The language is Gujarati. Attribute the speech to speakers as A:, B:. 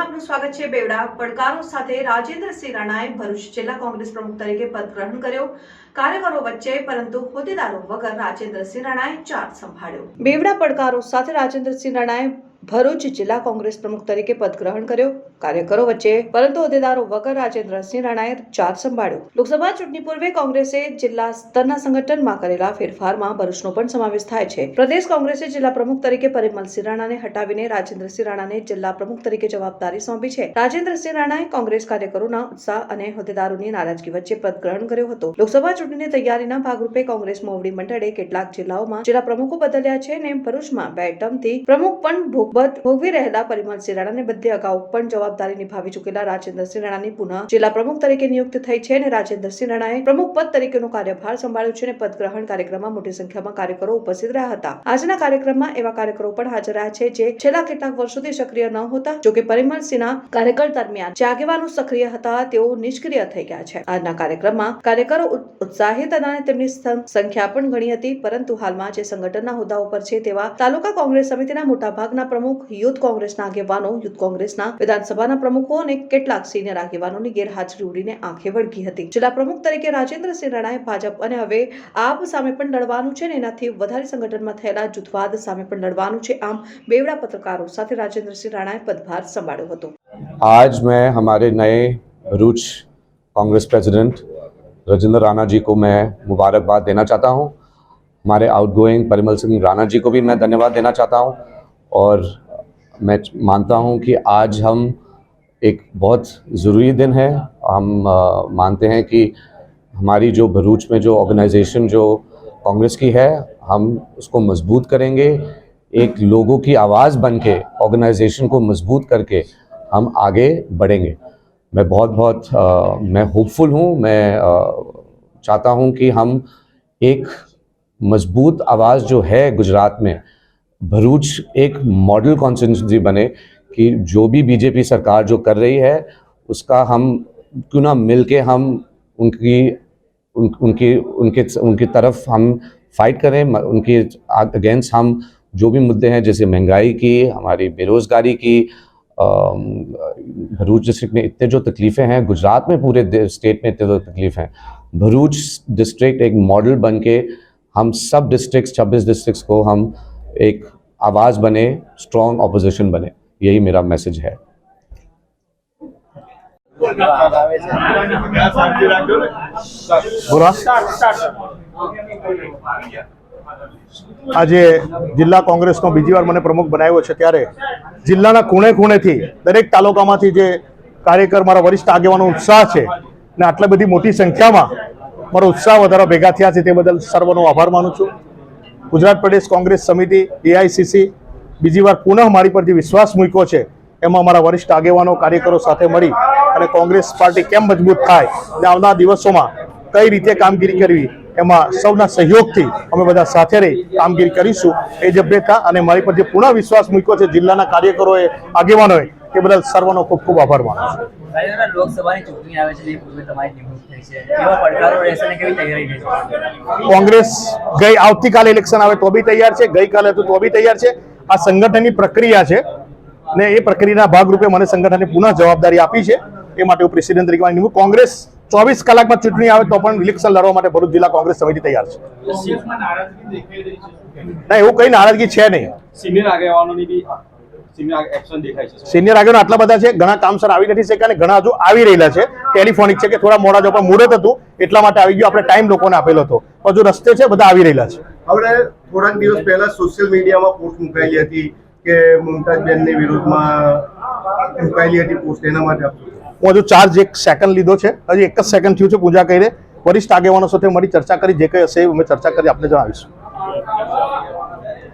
A: મિત્રો આપનું સ્વાગત છે. બેવડા પડકારો સાથે રાજેન્દ્રસિંહ રાણાએ ભરૂચ જિલ્લા કોંગ્રેસ પ્રમુખ તરીકે પદ ગ્રહણ કર્યો. કાર્યકરો વચ્ચે, પરંતુ હોદ્દેદારો વગર રાજેન્દ્રસિંહ રાણાએ ચાર્જ સંભાળ્યો. બેવડા પડકારો સાથે રાજેન્દ્રસિંહ રાણાએ ભરૂચ જિલ્લા કોંગ્રેસ પ્રમુખ તરીકે પદ ગ્રહણ કર્યો, કાર્યકરો વચ્ચે, પરંતુ હોદ્દેદારો વગર રાજેન્દ્રસિંહ રાણાએ ચાર્જ સંભાળ્યો. લોકસભા ચૂંટણી પૂર્વે કોંગ્રેસે જિલ્લા સ્તરના સંગઠનમાં કરેલા ફેરફારમાં ભરૂચનો પણ સમાવેશ થાય છે. પ્રદેશ કોંગ્રેસે જિલ્લા પ્રમુખ તરીકે પરિમલસિંહ રાણાને હટાવીને રાજેન્દ્રસિંહ રાણાને જિલ્લા પ્રમુખ તરીકે જવાબદારી સોંપી છે. રાજેન્દ્રસિંહ રાણાએ કોંગ્રેસ કાર્યકરોના ઉત્સાહ અને હોદ્દેદારોની નારાજગી વચ્ચે પદ ગ્રહણ કર્યો હતો. લોકસભા ચૂંટણીની તૈયારીના ભાગરૂપે કોંગ્રેસ મોવડી મંડળે કેટલાક જિલ્લાઓમાં જિલ્લા પ્રમુખો બદલ્યા છે અને ભરૂચમાં બે ટર્મથી પ્રમુખ પણ ભોગબત ભોગવી રહેલા પરિમલસિંહ રાણાને બદલે અગાઉ પણ જવાબદારી નિભાવી ચૂકેલા રાજેન્દ્રસિંહ રાણાની પુનઃ જિલ્લા પ્રમુખ તરીકે નિયુક્ત થઈ છે અને રાજેન્દ્રસિંહ રાણાએ પ્રમુખ પદ તરીકેનો કાર્યભાર સંભાળ્યો છે અને પદ ગ્રહણ કાર્યક્રમમાં મોટી સંખ્યામાં કાર્યકરો ઉપસ્થિત રહ્યા હતા. આજના કાર્યક્રમમાં એવા કાર્યકરો પણ હાજર રહ્યા છે જે છેલ્લા કેટલાક વર્ષોથી સક્રિય ન હોતા જોકે પરિમલસિંહના કાર્યકાળ દરમિયાન જે આગેવાનો સક્રિય હતા, તેઓ નિષ્ક્રિય થઈ ગયા છે. આજના કાર્યક્રમમાં કાર્યકરો ઉત્સાહિત હતા અને તેમની સંખ્યા પણ ઘણી હતી, પરંતુ હાલમાં જે સંગઠનના હોદ્દાઓ પર છે તેવા તાલુકા કોંગ્રેસ સમિતિના મોટાભાગના પ્રમુખ યુથ કોંગ્રેસના આગેવાનો યુથ કોંગ્રેસના વિધાનસભાના પ્રમુખો અને કેટલાક સિનિયર આગેવાનોની ગેરહાજરી ઉડીને આંખે વળગી હતી જિલ્લા પ્રમુખ તરીકે રાજેન્દ્રસિંહ રાણાએ ભાજપ અને હવે આપ સામે પણ લડવાનું છે અને એનાથી વધારે સંગઠનમાં થયેલા જૂથવાદ સામે પણ લડવાનું છે આમ બેવડા પત્રકારો સાથે રાજેન્દ્રસિંહ રાણાએ પદભાર સંભાળ્યો હતો
B: आज मैं हमारे नए भरूच कांग्रेस प्रेसिडेंट राजेंद्र राणा जी को मैं मुबारकबाद देना चाहता हूं हमारे आउटगोइंग परिमल सिंह राणा जी को भी मैं धन्यवाद देना चाहता हूं और मैं मानता हूँ कि आज हम एक बहुत ज़रूरी दिन है। हम अ, मानते हैं कि हमारी जो भरूच में जो ऑर्गेनाइजेशन जो कांग्रेस की है हम उसको मज़बूत करेंगे। एक लोगों की आवाज़ बन के ऑर्गेनाइजेशन को मज़बूत करके हम आगे बढ़ेंगे। मैं बहुत बहुत अ, मैं होपफुल हूँ मैं अ, चाहता हूँ कि हम एक मज़बूत आवाज़ जो है गुजरात में भरूच एक मॉडल कॉन्स्टिट्यूंसी बने कि जो भी बीजेपी सरकार जो कर रही है उसका हम क्यों ना मिल के हम उनकी उन, उनकी उनके उनकी तरफ़ हम फाइट करें। उनके अगेंस्ट हम जो भी मुद्दे हैं जैसे महँगाई की हमारी बेरोज़गारी की भरूच डिस्ट्रिक्ट में इतने जो तकलीफ़ें हैं गुजरात में पूरे स्टेट में इतने जो तकलीफ़ हैं। भरूच डिस्ट्रिक्ट एक मॉडल बन के हम सब डिस्ट्रिक्ट छब्बीस डिस्ट्रिक्ट्स को हम एक आवाज़ बने स्ट्रॉन्ग ऑपोजिशन बने यही मेरा मैसेज है
C: બોલો આજે જિલ્લા કોંગ્રેસનો બીજી વાર મને પ્રમુખ બનાવ્યો છે ત્યારે જિલ્લાના ખૂણે ખૂણેથી દરેક તાલુકામાંથી જે કાર્યકર મારા વરિષ્ઠ આગેવાનો ઉત્સાહ છે ને આટલી બધી મોટી સંખ્યામાં મારો ઉત્સાહ વધારો ભેગા થયા છે તે બદલ સર્વનો આભાર માનું છું ગુજરાત પ્રદેશ કોંગ્રેસ સમિતિ એઆઈસીસી બીજી વાર પુનઃ મારી પર જે વિશ્વાસ મૂક્યો છે. એમાં મારા વરિષ્ઠ આગેવાનો, કાર્યકરો સાથે મળી અને કોંગ્રેસ પાર્ટી કેમ મજબૂત થાય અને આવનાર દિવસોમાં કઈ રીતે કામગીરી કરવી, એમાં સૌના સહયોગથી અમે બધા સાથે રહી કામગીરી કરીશું. એ જબ્બેતા અને મારી પર જે પુનઃ વિશ્વાસ મૂક્યો છે. જિલ્લાના કાર્યકરોએ, આગેવાનોએ તે બદલ સર્વનો ખૂબ ખૂબ આભાર માનું છું.
D: લોકસભાની ચૂંટણી આવે છે તમારી નિમણૂક થઈ છે. કેવા પડકારો રહેશે અને કેવી તૈયારી રહેશે?
C: કોંગ્રેસ ગઈ આવતીકાલે ઇલેક્શન આવે તો બી તૈયાર છે ગઈકાલે હતું તો બી તૈયાર છે. આ સંગઠનની પ્રક્રિયા છે ને એ પ્રક્રિયાના ભાગરૂપે મને સંગઠને પુનઃ જવાબદારી આપી છે. એ માટે હું પ્રેસિડેન્ટ તરીકે નિમણૂક કોંગ્રેસ ચોવીસ કલાકમાં ચૂંટણી આવે તો પણ ઇલેક્શન લડવા માટે ભરૂચ જિલ્લા કોંગ્રેસ સમિતિ તૈયાર છે. ના એવું કઈ નારાજગી છે નહીં.
E: સિનિયર આગેવાનોની બી સિનિયર એક્શન દેખાય છે
C: સિનિયર આગળ આટલા બધા છે ઘણા કામ સર આવી નથી શક્યા અને ઘણા હજુ આવી રહેલા છે. ટેલિફોનિક છે કે થોડા મોડા જો પણ મુહૂર્ત હતું એટલા માટે આવી ગયું. આપણે ટાઈમ લોકોને આપેલો હતો. હજુ રસ્તે છે બધા આવી રહેલા છે.
F: હવે થોડાક દિવસ પહેલા સોશિયલ મીડિયામાં પોસ્ટ મુકાયેલી હતી કે મુમતાજબેનની વિરુદ્ધમાં મુકાયેલી હતી પોસ્ટ એના માટે?
C: હું હજુ ચાર્જ એક સેકન્ડ લીધો છે. હજી એક જ સેકન્ડ થયું છે પૂજા કરીને. વરિષ્ઠ આગેવાનો સાથે મારી ચર્ચા કરી જે કંઈ હશે એ અમે ચર્ચા કરી આપને જણાવીશું.